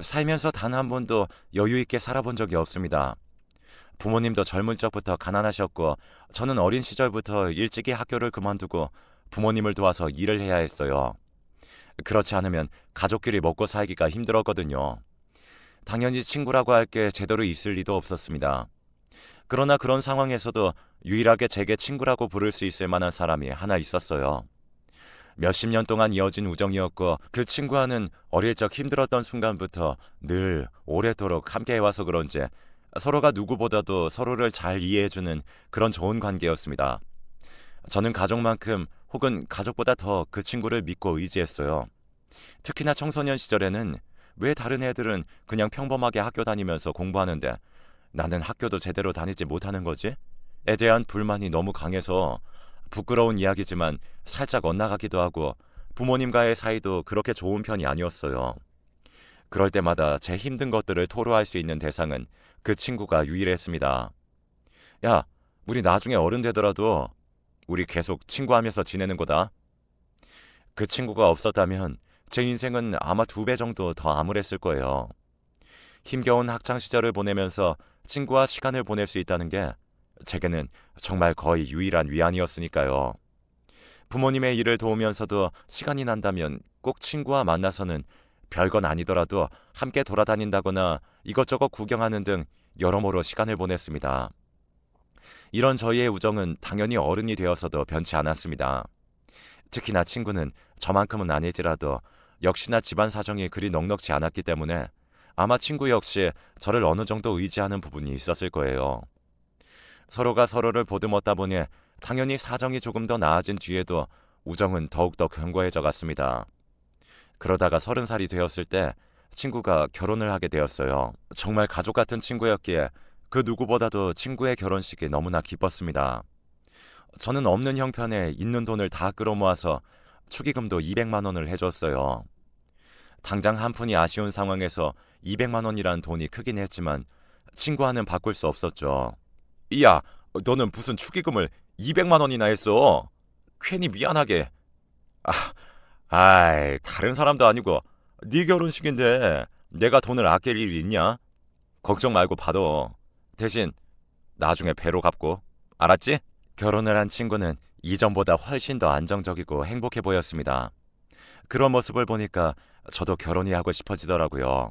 살면서 단 한 번도 여유 있게 살아본 적이 없습니다. 부모님도 젊은 적부터 가난하셨고 저는 어린 시절부터 일찍이 학교를 그만두고 부모님을 도와서 일을 해야 했어요. 그렇지 않으면 가족끼리 먹고 살기가 힘들었거든요. 당연히 친구라고 할 게 제대로 있을 리도 없었습니다. 그러나 그런 상황에서도 유일하게 제게 친구라고 부를 수 있을 만한 사람이 하나 있었어요. 몇십 년 동안 이어진 우정이었고 그 친구와는 어릴 적 힘들었던 순간부터 늘 오래도록 함께 해와서 그런지 서로가 누구보다도 서로를 잘 이해해주는 그런 좋은 관계였습니다. 저는 가족만큼 혹은 가족보다 더 그 친구를 믿고 의지했어요. 특히나 청소년 시절에는 왜 다른 애들은 그냥 평범하게 학교 다니면서 공부하는데 나는 학교도 제대로 다니지 못하는 거지? 에 대한 불만이 너무 강해서 부끄러운 이야기지만 살짝 엇나가기도 하고 부모님과의 사이도 그렇게 좋은 편이 아니었어요. 그럴 때마다 제 힘든 것들을 토로할 수 있는 대상은 그 친구가 유일했습니다. 야, 우리 나중에 어른 되더라도 우리 계속 친구하면서 지내는 거다. 그 친구가 없었다면 제 인생은 아마 두 배 정도 더 암울했을 거예요. 힘겨운 학창 시절을 보내면서 친구와 시간을 보낼 수 있다는 게 제게는 정말 거의 유일한 위안이었으니까요. 부모님의 일을 도우면서도 시간이 난다면 꼭 친구와 만나서는 별건 아니더라도 함께 돌아다닌다거나 이것저것 구경하는 등 여러모로 시간을 보냈습니다. 이런 저희의 우정은 당연히 어른이 되어서도 변치 않았습니다. 특히나 친구는 저만큼은 아닐지라도 역시나 집안 사정이 그리 넉넉지 않았기 때문에 아마 친구 역시 저를 어느 정도 의지하는 부분이 있었을 거예요. 서로가 서로를 보듬었다 보니 당연히 사정이 조금 더 나아진 뒤에도 우정은 더욱더 견고해져 갔습니다. 그러다가 서른 살이 되었을 때 친구가 결혼을 하게 되었어요. 정말 가족 같은 친구였기에 그 누구보다도 친구의 결혼식이 너무나 기뻤습니다. 저는 없는 형편에 있는 돈을 다 끌어모아서 축의금도 200만 원을 해줬어요. 당장 한 푼이 아쉬운 상황에서 200만 원이란 돈이 크긴 했지만 친구와는 바꿀 수 없었죠. 야, 너는 무슨 축의금을 200만 원이나 했어? 괜히 미안하게. 아, 아이, 다른 사람도 아니고 네 결혼식인데 내가 돈을 아낄 일이 있냐? 걱정 말고 받아. 대신 나중에 배로 갚고. 알았지? 결혼을 한 친구는 이전보다 훨씬 더 안정적이고 행복해 보였습니다. 그런 모습을 보니까 저도 결혼이 하고 싶어지더라고요.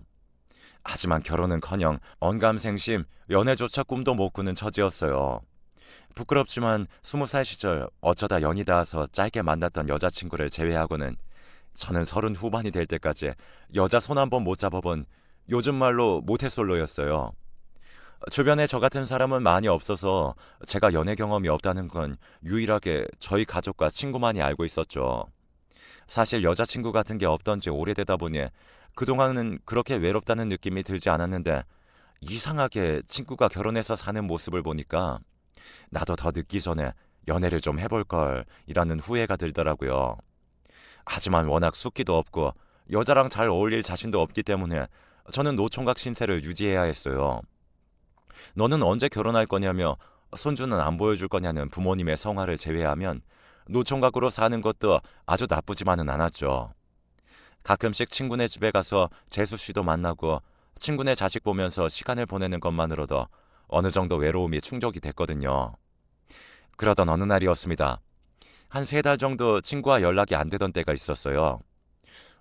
하지만 결혼은커녕 언감생심, 연애조차 꿈도 못 꾸는 처지였어요. 부끄럽지만 스무 살 시절 어쩌다 연이 닿아서 짧게 만났던 여자친구를 제외하고는 저는 서른 후반이 될 때까지 여자 손 한 번 못 잡아본 요즘 말로 모태솔로였어요. 주변에 저 같은 사람은 많이 없어서 제가 연애 경험이 없다는 건 유일하게 저희 가족과 친구만이 알고 있었죠. 사실 여자친구 같은 게 없던 지 오래되다 보니 그동안은 그렇게 외롭다는 느낌이 들지 않았는데 이상하게 친구가 결혼해서 사는 모습을 보니까 나도 더 늦기 전에 연애를 좀 해볼 걸 이라는 후회가 들더라고요. 하지만 워낙 숙기도 없고 여자랑 잘 어울릴 자신도 없기 때문에 저는 노총각 신세를 유지해야 했어요. 너는 언제 결혼할 거냐며 손주는 안 보여줄 거냐는 부모님의 성화를 제외하면 노총각으로 사는 것도 아주 나쁘지만은 않았죠. 가끔씩 친구네 집에 가서 재수 씨도 만나고 친구네 자식 보면서 시간을 보내는 것만으로도 어느 정도 외로움이 충족이 됐거든요. 그러던 어느 날이었습니다. 한 세 달 정도 친구와 연락이 안 되던 때가 있었어요.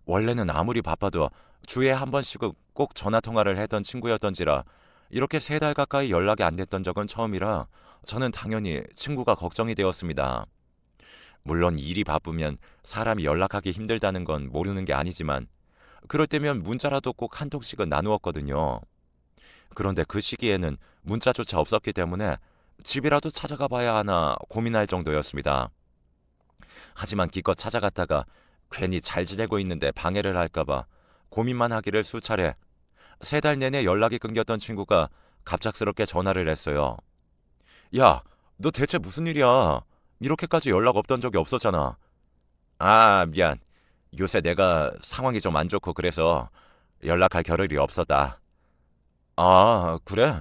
원래는 아무리 바빠도 주에 한 번씩은 꼭 전화 통화를 했던 친구였던지라 이렇게 세 달 가까이 연락이 안 됐던 적은 처음이라 저는 당연히 친구가 걱정이 되었습니다. 물론 일이 바쁘면 사람이 연락하기 힘들다는 건 모르는 게 아니지만 그럴 때면 문자라도 꼭 한 통씩은 나누었거든요. 그런데 그 시기에는 문자조차 없었기 때문에 집이라도 찾아가 봐야 하나 고민할 정도였습니다. 하지만 기껏 찾아갔다가 괜히 잘 지내고 있는데 방해를 할까봐 고민만 하기를 수차례 세 달 내내 연락이 끊겼던 친구가 갑작스럽게 전화를 했어요. 야, 너 대체 무슨 일이야? 이렇게까지 연락 없던 적이 없었잖아. 아, 미안. 요새 내가 상황이 좀 안 좋고 그래서 연락할 겨를이 없었다. 아, 그래?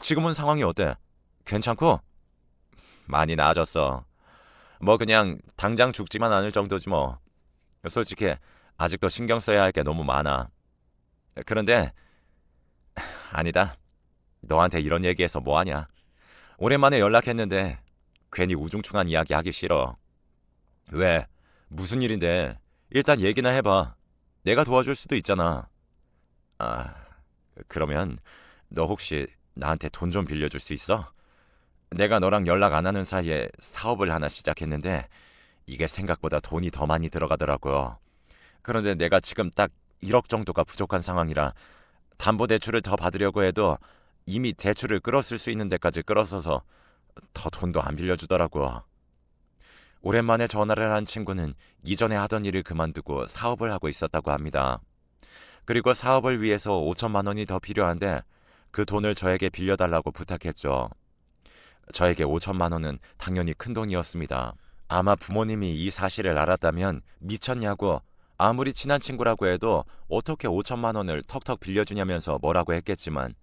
지금은 상황이 어때? 괜찮고? 많이 나아졌어. 뭐 그냥 당장 죽지만 않을 정도지 뭐. 솔직히 아직도 신경 써야 할 게 너무 많아. 그런데 아니다. 너한테 이런 얘기해서 뭐하냐. 오랜만에 연락했는데 괜히 우중충한 이야기 하기 싫어. 왜? 무슨 일인데? 일단 얘기나 해봐. 내가 도와줄 수도 있잖아. 아, 그러면 너 혹시 나한테 돈 좀 빌려줄 수 있어? 내가 너랑 연락 안 하는 사이에 사업을 하나 시작했는데 이게 생각보다 돈이 더 많이 들어가더라고요. 그런데 내가 지금 딱 1억 정도가 부족한 상황이라 담보 대출을 더 받으려고 해도 이미 대출을 끌었을 수 있는 데까지 끌어서서 더 돈도 안 빌려주더라고. 오랜만에 전화를 한 친구는 이전에 하던 일을 그만두고 사업을 하고 있었다고 합니다. 그리고 사업을 위해서 5천만 원이 더 필요한데 그 돈을 저에게 빌려달라고 부탁했죠. 저에게 5천만 원은 당연히 큰 돈이었습니다. 아마 부모님이 이 사실을 알았다면 미쳤냐고 아무리 친한 친구라고 해도 어떻게 5천만 원을 턱턱 빌려주냐면서 뭐라고 했겠지만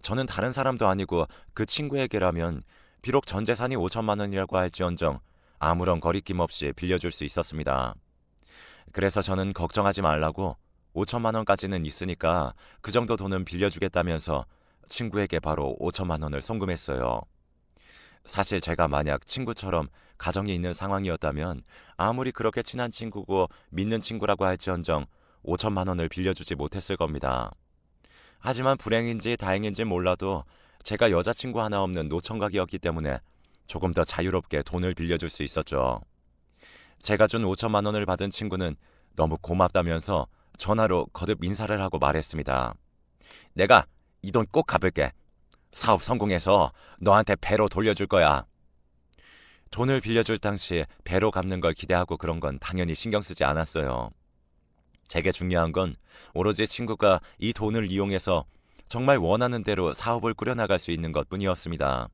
저는 다른 사람도 아니고 그 친구에게라면 비록 전 재산이 5천만 원이라고 할지언정 아무런 거리낌 없이 빌려줄 수 있었습니다. 그래서 저는 걱정하지 말라고 5천만 원까지는 있으니까 그 정도 돈은 빌려주겠다면서 친구에게 바로 5천만 원을 송금했어요. 사실 제가 만약 친구처럼 가정이 있는 상황이었다면 아무리 그렇게 친한 친구고 믿는 친구라고 할지언정 5천만 원을 빌려주지 못했을 겁니다. 하지만 불행인지 다행인지 몰라도 제가 여자친구 하나 없는 노총각이었기 때문에 조금 더 자유롭게 돈을 빌려줄 수 있었죠. 제가 준 5천만 원을 받은 친구는 너무 고맙다면서 전화로 거듭 인사를 하고 말했습니다. 내가 이 돈 꼭 갚을게. 사업 성공해서 너한테 배로 돌려줄 거야. 돈을 빌려줄 당시 배로 갚는 걸 기대하고 그런 건 당연히 신경 쓰지 않았어요. 제게 중요한 건 오로지 친구가 이 돈을 이용해서 정말 원하는 대로 사업을 꾸려나갈 수 있는 것 뿐이었습니다.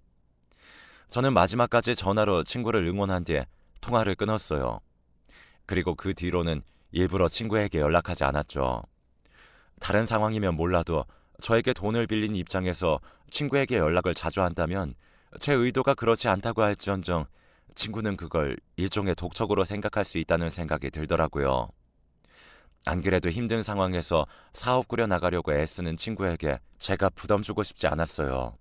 저는 마지막까지 전화로 친구를 응원한 뒤에 통화를 끊었어요. 그리고 그 뒤로는 일부러 친구에게 연락하지 않았죠. 다른 상황이면 몰라도 저에게 돈을 빌린 입장에서 친구에게 연락을 자주 한다면 제 의도가 그렇지 않다고 할지언정 친구는 그걸 일종의 독촉으로 생각할 수 있다는 생각이 들더라고요. 안 그래도 힘든 상황에서 사업 꾸려 나가려고 애쓰는 친구에게 제가 부담 주고 싶지 않았어요.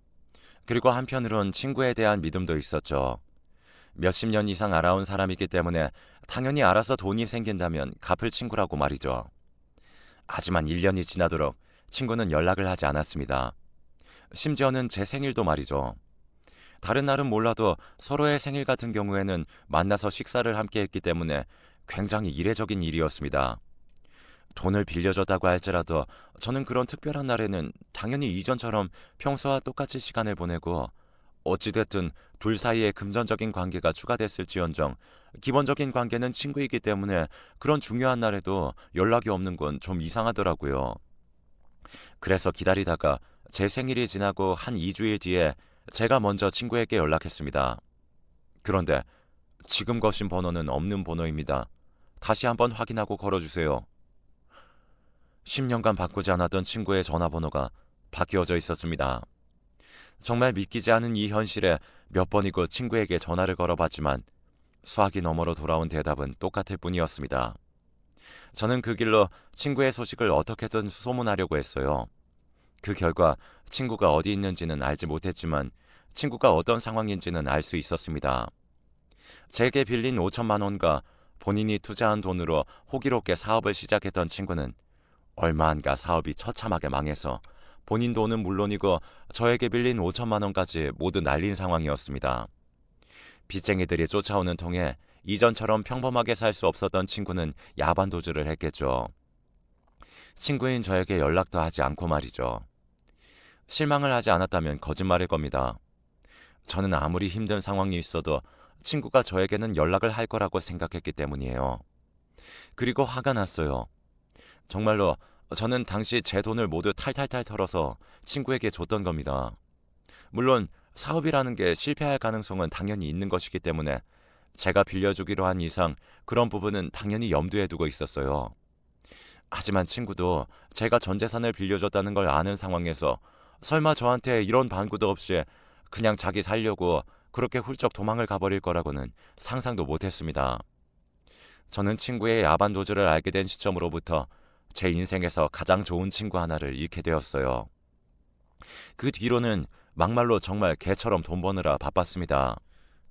그리고 한편으론 친구에 대한 믿음도 있었죠. 몇십 년 이상 알아온 사람이기 때문에 당연히 알아서 돈이 생긴다면 갚을 친구라고 말이죠. 하지만 1년이 지나도록 친구는 연락을 하지 않았습니다. 심지어는 제 생일도 말이죠. 다른 날은 몰라도 서로의 생일 같은 경우에는 만나서 식사를 함께 했기 때문에 굉장히 이례적인 일이었습니다. 돈을 빌려줬다고 할지라도 저는 그런 특별한 날에는 당연히 이전처럼 평소와 똑같이 시간을 보내고 어찌됐든 둘 사이에 금전적인 관계가 추가됐을지언정 기본적인 관계는 친구이기 때문에 그런 중요한 날에도 연락이 없는 건 좀 이상하더라고요. 그래서 기다리다가 제 생일이 지나고 한 2주일 뒤에 제가 먼저 친구에게 연락했습니다. 그런데 지금 거신 번호는 없는 번호입니다. 다시 한번 확인하고 걸어주세요. 10년간 바꾸지 않았던 친구의 전화번호가 바뀌어져 있었습니다. 정말 믿기지 않은 이 현실에 몇 번이고 친구에게 전화를 걸어봤지만 수화기 너머로 돌아온 대답은 똑같을 뿐이었습니다. 저는 그 길로 친구의 소식을 어떻게든 수소문하려고 했어요. 그 결과 친구가 어디 있는지는 알지 못했지만 친구가 어떤 상황인지는 알 수 있었습니다. 제게 빌린 5천만 원과 본인이 투자한 돈으로 호기롭게 사업을 시작했던 친구는 얼마 안 가 사업이 처참하게 망해서 본인 돈은 물론이고 저에게 빌린 5천만 원까지 모두 날린 상황이었습니다. 빚쟁이들이 쫓아오는 통에 이전처럼 평범하게 살 수 없었던 친구는 야반 도주를 했겠죠. 친구인 저에게 연락도 하지 않고 말이죠. 실망을 하지 않았다면 거짓말일 겁니다. 저는 아무리 힘든 상황이 있어도 친구가 저에게는 연락을 할 거라고 생각했기 때문이에요. 그리고 화가 났어요. 정말로 저는 당시 제 돈을 모두 탈탈탈 털어서 친구에게 줬던 겁니다. 물론 사업이라는 게 실패할 가능성은 당연히 있는 것이기 때문에 제가 빌려주기로 한 이상 그런 부분은 당연히 염두에 두고 있었어요. 하지만 친구도 제가 전 재산을 빌려줬다는 걸 아는 상황에서 설마 저한테 이런 반구도 없이 그냥 자기 살려고 그렇게 훌쩍 도망을 가버릴 거라고는 상상도 못했습니다. 저는 친구의 야반 도주를 알게 된 시점으로부터 제 인생에서 가장 좋은 친구 하나를 잃게 되었어요. 그 뒤로는 막말로 정말 개처럼 돈 버느라 바빴습니다.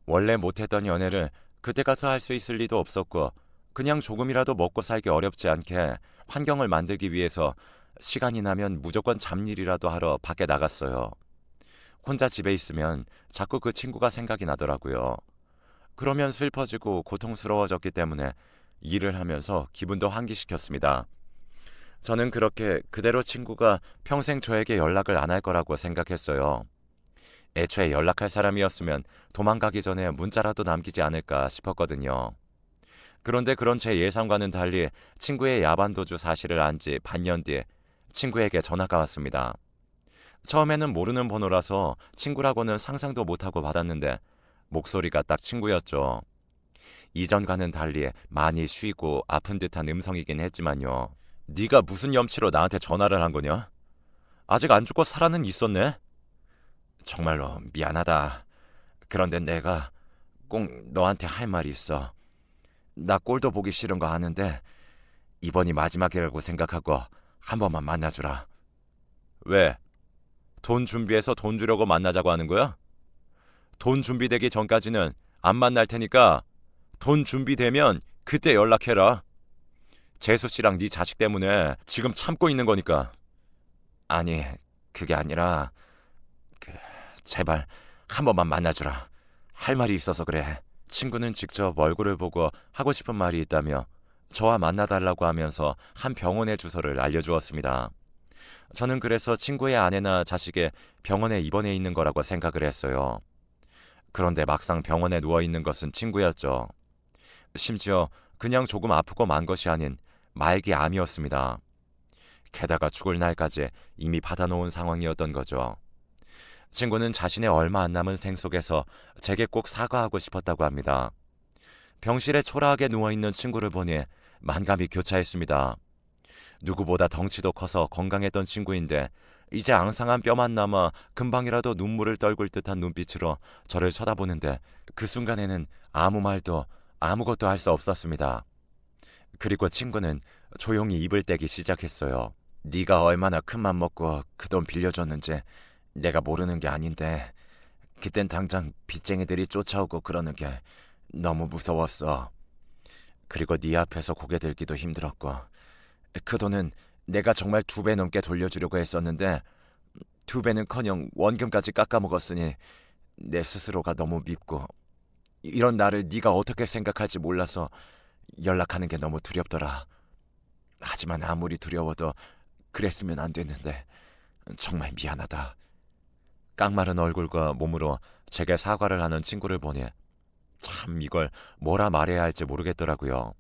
원래 못했던 연애를 그때 가서 할 수 있을 리도 없었고 그냥 조금이라도 먹고 살기 어렵지 않게 환경을 만들기 위해서 시간이 나면 무조건 잡일이라도 하러 밖에 나갔어요. 혼자 집에 있으면 자꾸 그 친구가 생각이 나더라고요. 그러면 슬퍼지고 고통스러워졌기 때문에 일을 하면서 기분도 환기시켰습니다. 저는 그렇게 그대로 친구가 평생 저에게 연락을 안 할 거라고 생각했어요. 애초에 연락할 사람이었으면 도망가기 전에 문자라도 남기지 않을까 싶었거든요. 그런데 그런 제 예상과는 달리 친구의 야반도주 사실을 안 지 반년 뒤에 친구에게 전화가 왔습니다. 처음에는 모르는 번호라서 친구라고는 상상도 못하고 받았는데 목소리가 딱 친구였죠. 이전과는 달리 많이 쉬고 아픈 듯한 음성이긴 했지만요. 네가 무슨 염치로 나한테 전화를 한 거냐? 아직 안 죽고 살아는 있었네. 정말로 미안하다. 그런데 내가 꼭 너한테 할 말이 있어. 나 꼴도 보기 싫은 거 아는데 이번이 마지막이라고 생각하고 한 번만 만나주라. 왜? 돈 준비해서 돈 주려고 만나자고 하는 거야? 돈 준비되기 전까지는 안 만날 테니까 돈 준비되면 그때 연락해라. 재수 씨랑 네 자식 때문에 지금 참고 있는 거니까. 아니, 그게 아니라 그 제발 한 번만 만나주라. 할 말이 있어서 그래. 친구는 직접 얼굴을 보고 하고 싶은 말이 있다며 저와 만나달라고 하면서 한 병원의 주소를 알려주었습니다. 저는 그래서 친구의 아내나 자식의 병원에 입원해 있는 거라고 생각을 했어요. 그런데 막상 병원에 누워 있는 것은 친구였죠. 심지어 그냥 조금 아프고 만 것이 아닌 말기 암이었습니다. 게다가 죽을 날까지 이미 받아놓은 상황이었던 거죠. 친구는 자신의 얼마 안 남은 생 속에서 제게 꼭 사과하고 싶었다고 합니다. 병실에 초라하게 누워있는 친구를 보니 만감이 교차했습니다. 누구보다 덩치도 커서 건강했던 친구인데 이제 앙상한 뼈만 남아 금방이라도 눈물을 떨굴 듯한 눈빛으로 저를 쳐다보는데 그 순간에는 아무 말도 아무것도 할 수 없었습니다. 그리고 친구는 조용히 입을 떼기 시작했어요. 네가 얼마나 큰 맘 먹고 그 돈 빌려줬는지 내가 모르는 게 아닌데 그땐 당장 빚쟁이들이 쫓아오고 그러는 게 너무 무서웠어. 그리고 네 앞에서 고개 들기도 힘들었고 그 돈은 내가 정말 두 배 넘게 돌려주려고 했었는데 두 배는커녕 원금까지 깎아먹었으니 내 스스로가 너무 밉고 이런 나를 네가 어떻게 생각할지 몰라서 연락하는 게 너무 두렵더라. 하지만 아무리 두려워도 그랬으면 안 됐는데 정말 미안하다. 깡마른 얼굴과 몸으로 제게 사과를 하는 친구를 보니 참 이걸 뭐라 말해야 할지 모르겠더라고요.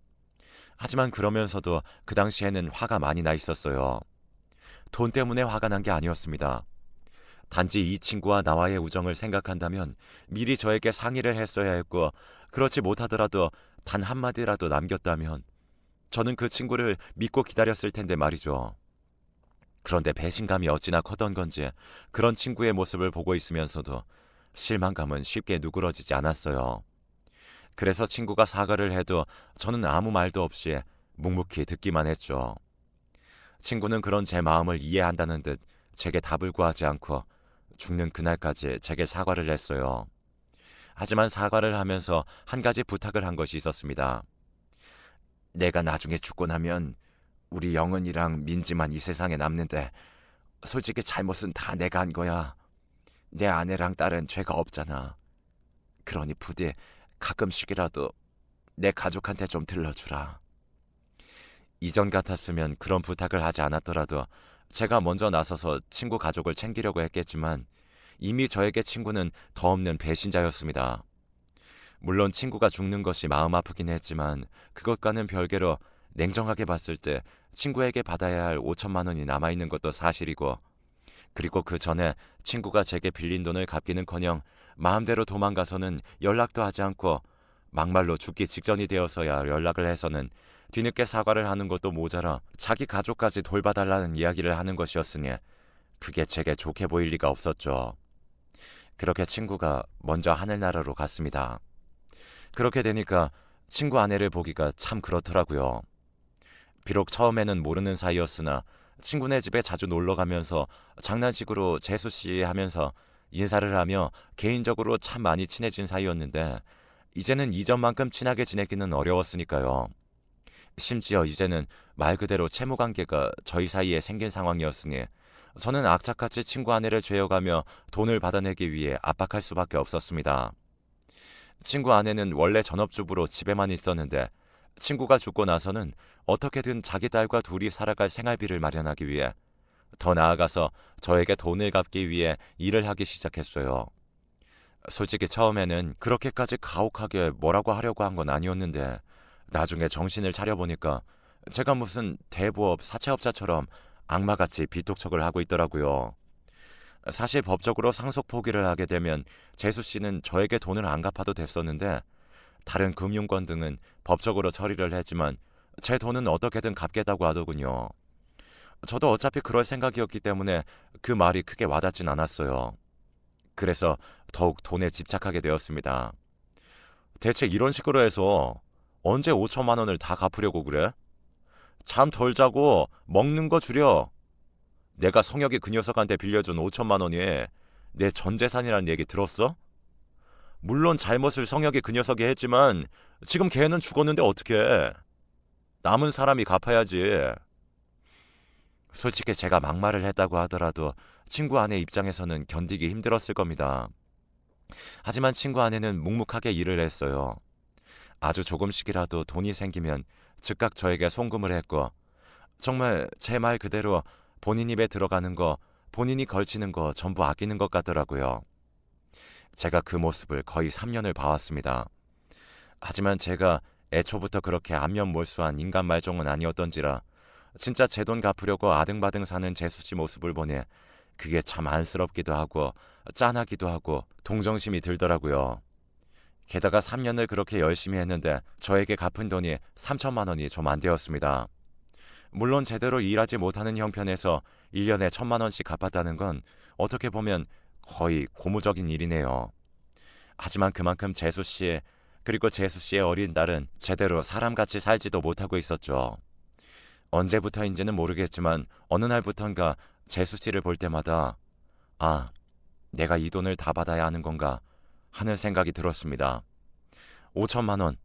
하지만 그러면서도 그 당시에는 화가 많이 나 있었어요. 돈 때문에 화가 난 게 아니었습니다. 단지 이 친구와 나와의 우정을 생각한다면 미리 저에게 상의를 했어야 했고 그렇지 못하더라도 단 한마디라도 남겼다면 저는 그 친구를 믿고 기다렸을 텐데 말이죠. 그런데 배신감이 어찌나 커던 건지 그런 친구의 모습을 보고 있으면서도 실망감은 쉽게 누그러지지 않았어요. 그래서 친구가 사과를 해도 저는 아무 말도 없이 묵묵히 듣기만 했죠. 친구는 그런 제 마음을 이해한다는 듯 제게 답을 구하지 않고 죽는 그날까지 제게 사과를 했어요. 하지만 사과를 하면서 한 가지 부탁을 한 것이 있었습니다. 내가 나중에 죽고 나면 우리 영은이랑 민지만 이 세상에 남는데 솔직히 잘못은 다 내가 한 거야. 내 아내랑 딸은 죄가 없잖아. 그러니 부디 가끔씩이라도 내 가족한테 좀 들러주라. 이전 같았으면 그런 부탁을 하지 않았더라도 제가 먼저 나서서 친구 가족을 챙기려고 했겠지만 이미 저에게 친구는 더 없는 배신자였습니다. 물론 친구가 죽는 것이 마음 아프긴 했지만 그것과는 별개로 냉정하게 봤을 때 친구에게 받아야 할 5천만 원이 남아 있는 것도 사실이고 그리고 그 전에 친구가 제게 빌린 돈을 갚기는커녕 마음대로 도망가서는 연락도 하지 않고 막말로 죽기 직전이 되어서야 연락을 해서는 뒤늦게 사과를 하는 것도 모자라 자기 가족까지 돌봐달라는 이야기를 하는 것이었으니 그게 제게 좋게 보일 리가 없었죠. 그렇게 친구가 먼저 하늘나라로 갔습니다. 그렇게 되니까 친구 아내를 보기가 참 그렇더라고요. 비록 처음에는 모르는 사이였으나 친구네 집에 자주 놀러 가면서 장난식으로 재수 씨 하면서 인사를 하며 개인적으로 참 많이 친해진 사이였는데 이제는 이전만큼 친하게 지내기는 어려웠으니까요. 심지어 이제는 말 그대로 채무 관계가 저희 사이에 생긴 상황이었으니 저는 악착같이 친구 아내를 죄어가며 돈을 받아내기 위해 압박할 수밖에 없었습니다. 친구 아내는 원래 전업주부로 집에만 있었는데 친구가 죽고 나서는 어떻게든 자기 딸과 둘이 살아갈 생활비를 마련하기 위해 더 나아가서 저에게 돈을 갚기 위해 일을 하기 시작했어요. 솔직히 처음에는 그렇게까지 가혹하게 뭐라고 하려고 한 건 아니었는데 나중에 정신을 차려보니까 제가 무슨 대부업 사채업자처럼 악마같이 비톡척을 하고 있더라고요. 사실 법적으로 상속 포기를 하게 되면 재수 씨는 저에게 돈을 안 갚아도 됐었는데 다른 금융권 등은 법적으로 처리를 했지만 제 돈은 어떻게든 갚겠다고 하더군요. 저도 어차피 그럴 생각이었기 때문에 그 말이 크게 와닿진 않았어요. 그래서 더욱 돈에 집착하게 되었습니다. 대체 이런 식으로 해서 언제 5천만 원을 다 갚으려고 그래? 잠 덜 자고 먹는 거 줄여. 내가 성혁이 그 녀석한테 빌려준 5천만 원이 내 전 재산이라는 얘기 들었어? 물론 잘못을 성혁이 그 녀석이 했지만 지금 걔는 죽었는데 어떡해. 남은 사람이 갚아야지. 솔직히 제가 막말을 했다고 하더라도 친구 아내 입장에서는 견디기 힘들었을 겁니다. 하지만 친구 아내는 묵묵하게 일을 했어요. 아주 조금씩이라도 돈이 생기면 즉각 저에게 송금을 했고 정말 제 말 그대로 본인 입에 들어가는 거 본인이 걸치는 거 전부 아끼는 것 같더라고요. 제가 그 모습을 거의 3년을 봐왔습니다. 하지만 제가 애초부터 그렇게 안면 몰수한 인간 말종은 아니었던지라 진짜 제 돈 갚으려고 아등바등 사는 재수 씨 모습을 보니 그게 참 안쓰럽기도 하고 짠하기도 하고 동정심이 들더라고요. 게다가 3년을 그렇게 열심히 했는데 저에게 갚은 돈이 3천만 원이 좀 안 되었습니다. 물론 제대로 일하지 못하는 형편에서 1년에 천만 원씩 갚았다는 건 어떻게 보면 거의 고무적인 일이네요. 하지만 그만큼 재수 씨 그리고 재수 씨의 어린 딸은 제대로 사람같이 살지도 못하고 있었죠. 언제부터인지는 모르겠지만 어느 날부턴가 재수 씨를 볼 때마다 아, 내가 이 돈을 다 받아야 하는 건가 하는 생각이 들었습니다. 5천만 원.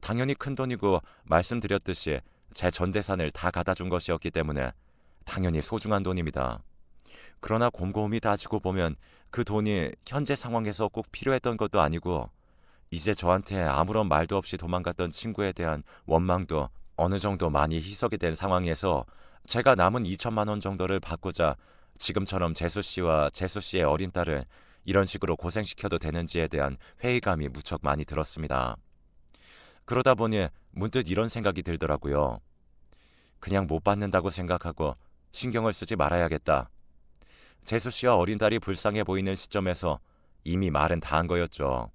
당연히 큰 돈이고 말씀드렸듯이 제 전 재산을 다 갖다 준 것이었기 때문에 당연히 소중한 돈입니다. 그러나 곰곰이 따지고 보면 그 돈이 현재 상황에서 꼭 필요했던 것도 아니고 이제 저한테 아무런 말도 없이 도망갔던 친구에 대한 원망도 어느 정도 많이 희석이 된 상황에서 제가 남은 2천만 원 정도를 받고자 지금처럼 재수 씨와 재수 씨의 어린 딸을 이런 식으로 고생시켜도 되는지에 대한 회의감이 무척 많이 들었습니다. 그러다 보니 문득 이런 생각이 들더라고요. 그냥 못 받는다고 생각하고 신경을 쓰지 말아야겠다. 재수 씨와 어린 딸이 불쌍해 보이는 시점에서 이미 말은 다 한 거였죠.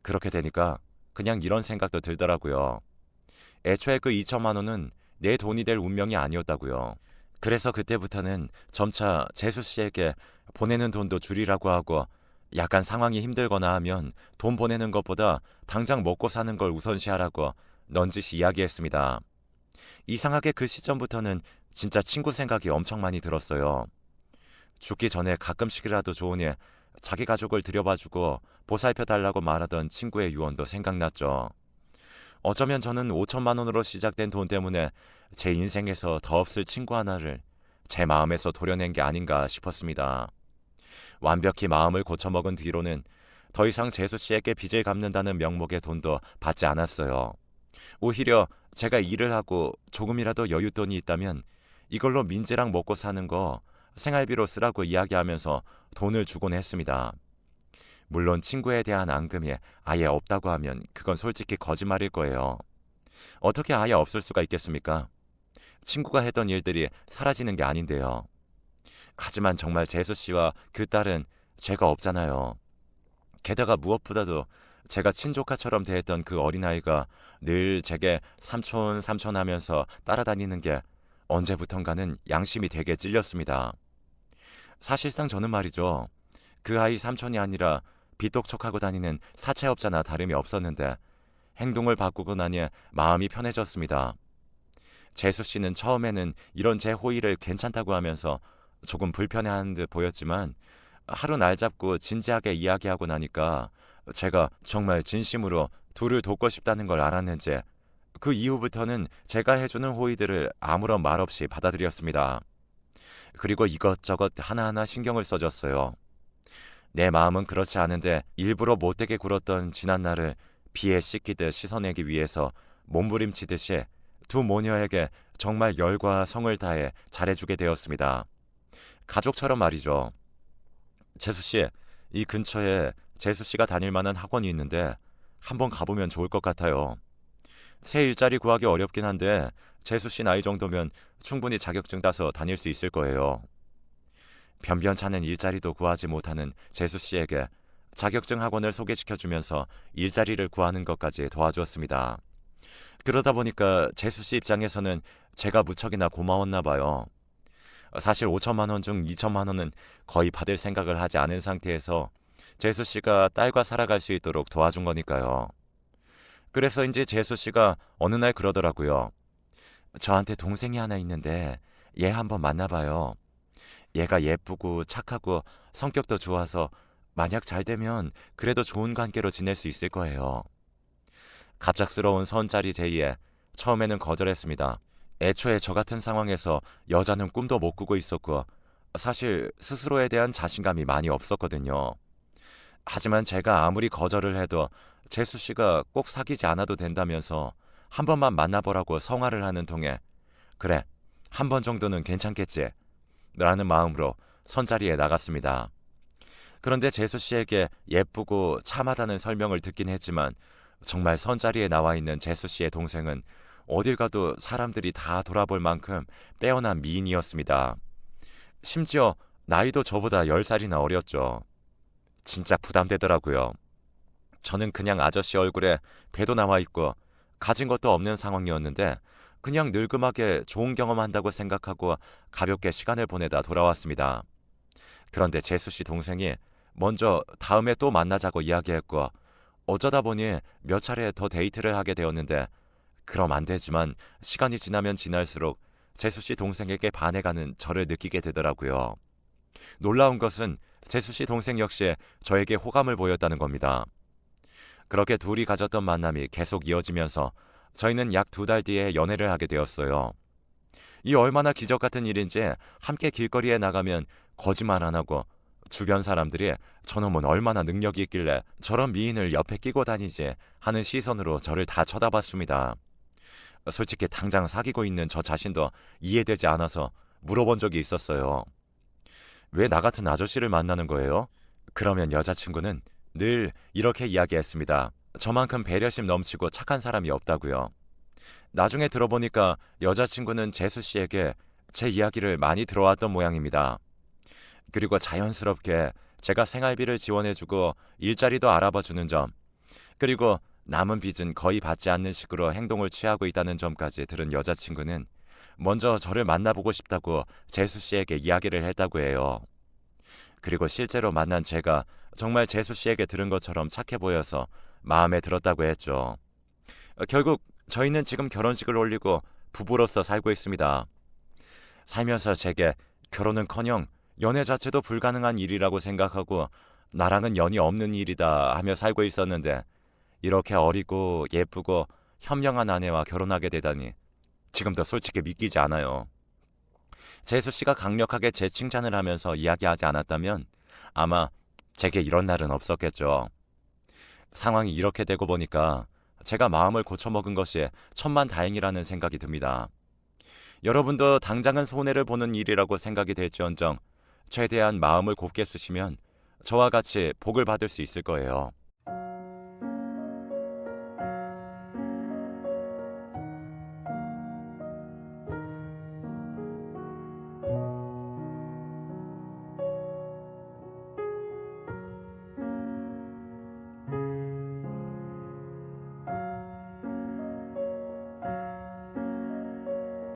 그렇게 되니까 그냥 이런 생각도 들더라고요. 애초에 그 2천만 원은 내 돈이 될 운명이 아니었다고요. 그래서 그때부터는 점차 재수 씨에게 보내는 돈도 줄이라고 하고 약간 상황이 힘들거나 하면 돈 보내는 것보다 당장 먹고 사는 걸 우선시하라고 넌지시 이야기했습니다. 이상하게 그 시점부터는 진짜 친구 생각이 엄청 많이 들었어요. 죽기 전에 가끔씩이라도 좋으니 자기 가족을 들여봐주고 보살펴 달라고 말하던 친구의 유언도 생각났죠. 어쩌면 저는 5천만 원으로 시작된 돈 때문에 제 인생에서 더 없을 친구 하나를 제 마음에서 도려낸 게 아닌가 싶었습니다. 완벽히 마음을 고쳐먹은 뒤로는 더 이상 재수 씨에게 빚을 갚는다는 명목의 돈도 받지 않았어요. 오히려 제가 일을 하고 조금이라도 여윳돈이 있다면 이걸로 민재랑 먹고 사는 거 생활비로 쓰라고 이야기하면서 돈을 주곤 했습니다. 물론 친구에 대한 앙금이 아예 없다고 하면 그건 솔직히 거짓말일 거예요. 어떻게 아예 없을 수가 있겠습니까? 친구가 했던 일들이 사라지는 게 아닌데요. 하지만 정말 재수 씨와 그 딸은 죄가 없잖아요. 게다가 무엇보다도 제가 친조카처럼 대했던 그 어린아이가 늘 제게 삼촌 삼촌 하면서 따라다니는 게 언제부턴가는 양심이 되게 찔렸습니다. 사실상 저는 말이죠. 그 아이 삼촌이 아니라 비똑촉하고 다니는 사채업자나 다름이 없었는데 행동을 바꾸고 나니 마음이 편해졌습니다. 재수 씨는 처음에는 이런 제 호의를 괜찮다고 하면서 조금 불편해하는 듯 보였지만 하루 날 잡고 진지하게 이야기하고 나니까 제가 정말 진심으로 둘을 돕고 싶다는 걸 알았는지 그 이후부터는 제가 해주는 호의들을 아무런 말 없이 받아들였습니다. 그리고 이것저것 하나하나 신경을 써줬어요. 내 마음은 그렇지 않은데 일부러 못되게 굴었던 지난 날을 비에 씻기듯 씻어내기 위해서 몸부림치듯이 두 모녀에게 정말 열과 성을 다해 잘해주게 되었습니다. 가족처럼 말이죠. 재수 씨, 이 근처에 재수 씨가 다닐 만한 학원이 있는데 한번 가보면 좋을 것 같아요. 새 일자리 구하기 어렵긴 한데 재수 씨 나이 정도면 충분히 자격증 따서 다닐 수 있을 거예요. 변변찮은 일자리도 구하지 못하는 재수 씨에게 자격증 학원을 소개시켜 주면서 일자리를 구하는 것까지 도와주었습니다. 그러다 보니까 재수 씨 입장에서는 제가 무척이나 고마웠나 봐요. 사실 5천만 원 중 2천만 원은 거의 받을 생각을 하지 않은 상태에서 재수 씨가 딸과 살아갈 수 있도록 도와준 거니까요. 그래서인지 재수 씨가 어느 날 그러더라고요. 저한테 동생이 하나 있는데 얘 한번 만나봐요. 얘가 예쁘고 착하고 성격도 좋아서 만약 잘 되면 그래도 좋은 관계로 지낼 수 있을 거예요. 갑작스러운 선짜리 제의에 처음에는 거절했습니다. 애초에 저 같은 상황에서 여자는 꿈도 못 꾸고 있었고 사실 스스로에 대한 자신감이 많이 없었거든요. 하지만 제가 아무리 거절을 해도 재수 씨가 꼭 사귀지 않아도 된다면서 한 번만 만나보라고 성화를 하는 통에 그래 한 번 정도는 괜찮겠지 라는 마음으로 선자리에 나갔습니다. 그런데 재수 씨에게 예쁘고 참하다는 설명을 듣긴 했지만 정말 선자리에 나와 있는 재수 씨의 동생은 어딜 가도 사람들이 다 돌아볼 만큼 빼어난 미인이었습니다. 심지어 나이도 저보다 10살이나 어렸죠. 진짜 부담되더라고요. 저는 그냥 아저씨 얼굴에 배도 나와 있고 가진 것도 없는 상황이었는데 그냥 늙음하게 좋은 경험한다고 생각하고 가볍게 시간을 보내다 돌아왔습니다. 그런데 재수 씨 동생이 먼저 다음에 또 만나자고 이야기했고 어쩌다 보니 몇 차례 더 데이트를 하게 되었는데 그럼 안 되지만 시간이 지나면 지날수록 재수 씨 동생에게 반해가는 저를 느끼게 되더라고요. 놀라운 것은 재수 씨 동생 역시 저에게 호감을 보였다는 겁니다. 그렇게 둘이 가졌던 만남이 계속 이어지면서 저희는 약 두 달 뒤에 연애를 하게 되었어요. 이 얼마나 기적 같은 일인지 함께 길거리에 나가면 거짓말 안 하고 주변 사람들이 저놈은 얼마나 능력이 있길래 저런 미인을 옆에 끼고 다니지 하는 시선으로 저를 다 쳐다봤습니다. 솔직히 당장 사귀고 있는 저 자신도 이해되지 않아서 물어본 적이 있었어요. 왜 나 같은 아저씨를 만나는 거예요? 그러면 여자친구는 늘 이렇게 이야기했습니다. 저만큼 배려심 넘치고 착한 사람이 없다고요. 나중에 들어보니까 여자친구는 재수 씨에게 제 이야기를 많이 들어왔던 모양입니다. 그리고 자연스럽게 제가 생활비를 지원해주고 일자리도 알아봐 주는 점, 그리고 남은 빚은 거의 받지 않는 식으로 행동을 취하고 있다는 점까지 들은 여자친구는 먼저 저를 만나보고 싶다고 재수 씨에게 이야기를 했다고 해요. 그리고 실제로 만난 제가 정말 재수 씨에게 들은 것처럼 착해 보여서 마음에 들었다고 했죠. 결국 저희는 지금 결혼식을 올리고 부부로서 살고 있습니다. 살면서 제게 결혼은커녕 연애 자체도 불가능한 일이라고 생각하고 나랑은 연이 없는 일이다 하며 살고 있었는데 이렇게 어리고 예쁘고 현명한 아내와 결혼하게 되다니 지금도 솔직히 믿기지 않아요. 재수 씨가 강력하게 제 칭찬을 하면서 이야기하지 않았다면 아마 제게 이런 날은 없었겠죠. 상황이 이렇게 되고 보니까 제가 마음을 고쳐먹은 것이 천만 다행이라는 생각이 듭니다. 여러분도 당장은 손해를 보는 일이라고 생각이 될지언정 최대한 마음을 곱게 쓰시면 저와 같이 복을 받을 수 있을 거예요.